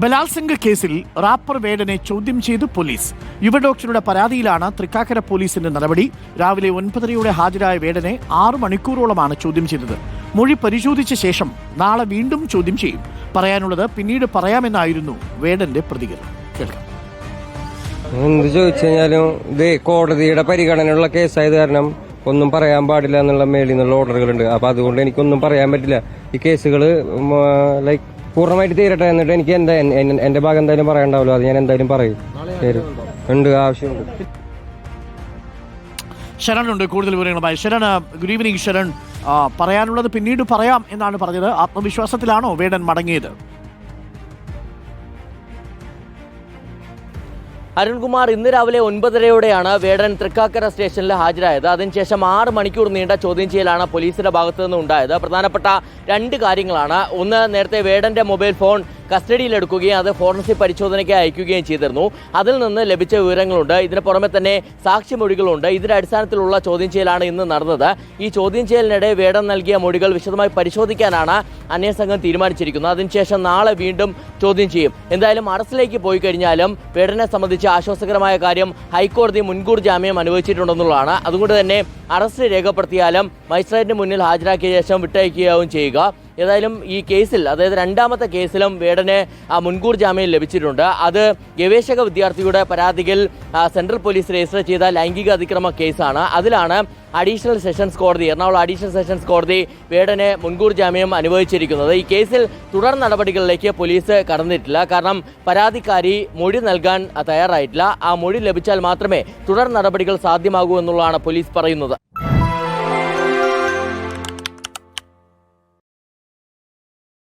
ബലാത്സംഗ കേസിൽ റാപ്പർ വേടനെ ചോദ്യം ചെയ്തു പോലീസ്. യുവഡോക്ടറുടെ പരാതിയിലാണ് തൃക്കാക്കര പോലീസിന്റെ നടപടി. രാവിലെ ഒൻപതരയോടെ ഹാജരായ വേടനെ ആറു മണിക്കൂറോളമാണ് ചോദ്യം ചെയ്തത്. മൊഴി പരിശോധിച്ച ശേഷം നാളെ വീണ്ടും ചോദ്യം ചെയ്യും. പറയാനുള്ളത് പിന്നീട് പറയാമെന്നായിരുന്നു വേടന്റെ പ്രതികരണം. കേൾക്കാം. എന്ത് ചോദിച്ചു കഴിഞ്ഞാലും ഇത് കോടതിയുടെ പരിഗണനയുള്ള കേസായത് കാരണം ഒന്നും പറയാൻ പാടില്ല എന്നുള്ള മേളിൽ നിന്നുള്ള ഓർഡറുകളുണ്ട് അപ്പൊ അതുകൊണ്ട് എനിക്കൊന്നും പറയാൻ പറ്റില്ല. ഈ കേസുകൾ ലൈക്ക് പൂർണമായിട്ട് തീരട്ടെ എന്നിട്ട് എനിക്ക് എന്താ എന്റെ ഭാഗം എന്തായാലും പറയണ്ടാവല്ലോ അത് ഞാൻ എന്തായാലും പറയും. ഉണ്ട് ആവശ്യമുണ്ട്. ശരണുണ്ട് കൂടുതൽ വിവരങ്ങളുമായി. Sharan good evening Sharan. പറയാനുള്ളത് പിന്നീട് പറയാം എന്നാണ് പറഞ്ഞത്. ആത്മവിശ്വാസത്തിലാണോ വേടൻ മടങ്ങിയത്? അരുൺകുമാർ ഇന്ന് രാവിലെ ഒൻപതരയോടെയാണ് വേടൻ തൃക്കാക്കര സ്റ്റേഷനിൽ ഹാജരായത്. അതിനുശേഷം ആറ് മണിക്കൂർ നീണ്ട ചോദ്യം ചെയ്യലാണ് പോലീസിന്റെ ഭാഗത്തു നിന്ന് ഉണ്ടായത് പ്രധാനപ്പെട്ട രണ്ട് കാര്യങ്ങളാണ്. ഒന്ന് നേരത്തെ വേടന്റെ മൊബൈൽ ഫോൺ കസ്റ്റഡിയിലെടുക്കുകയും അത് ഫോറൻസിക് പരിശോധനയ്ക്ക് അയക്കുകയും ചെയ്തിരുന്നു. അതിൽ നിന്ന് ലഭിച്ച വിവരങ്ങളുണ്ട്. ഇതിന് പുറമെ തന്നെ സാക്ഷിമൊഴികളുണ്ട് ഇതിന്റെ അടിസ്ഥാനത്തിലുള്ള ചോദ്യം ചെയ്യലാണ് ഇന്ന് നടന്നത്. ഈ ചോദ്യം ചെയ്യലിനിടെ വേടം നൽകിയ മൊഴികൾ വിശദമായി പരിശോധിക്കാനാണ് അന്വേഷണ തീരുമാനിച്ചിരിക്കുന്നത്. അതിനുശേഷം നാളെ വീണ്ടും ചോദ്യം ചെയ്യും. എന്തായാലും അറസ്റ്റിലേക്ക് പോയി കഴിഞ്ഞാലും വേടനെ സംബന്ധിച്ച് ആശ്വാസകരമായ കാര്യം ഹൈക്കോടതി മുൻകൂർ ജാമ്യം അനുവദിച്ചിട്ടുണ്ടെന്നുള്ളതാണ്. അതുകൊണ്ട് തന്നെ അറസ്റ്റ് രേഖപ്പെടുത്തിയാലും മജിസ്ട്രേറ്റിന് മുന്നിൽ ഹാജരാക്കിയ ശേഷം വിട്ടയക്കുകയാവും ചെയ്യുക. ഏതായാലും ഈ കേസിൽ അതായത് രണ്ടാമത്തെ കേസിലും വേടന് മുൻകൂർ ജാമ്യം ലഭിച്ചിട്ടുണ്ട്. അത് ഗവേഷക വിദ്യാർത്ഥിയുടെ പരാതിയിൽ സെൻട്രൽ പോലീസ് രജിസ്റ്റർ ചെയ്ത ലൈംഗിക അതിക്രമ കേസാണ്. അതിലാണ് അഡീഷണൽ സെഷൻസ് കോടതി എറണാകുളം അഡീഷണൽ സെഷൻസ് കോടതി വേടനെ മുൻകൂർ ജാമ്യം അനുവദിച്ചിരിക്കുന്നത്. ഈ കേസിൽ തുടർ നടപടികളിലേക്ക് പോലീസ് കടന്നിട്ടില്ല. കാരണം പരാതിക്കാരി മൊഴി നൽകാൻ തയ്യാറായിട്ടില്ല. ആ മൊഴി ലഭിച്ചാൽ മാത്രമേ തുടർ നടപടികൾ സാധ്യമാകൂ എന്നുള്ളതാണ് പോലീസ് പറയുന്നത്.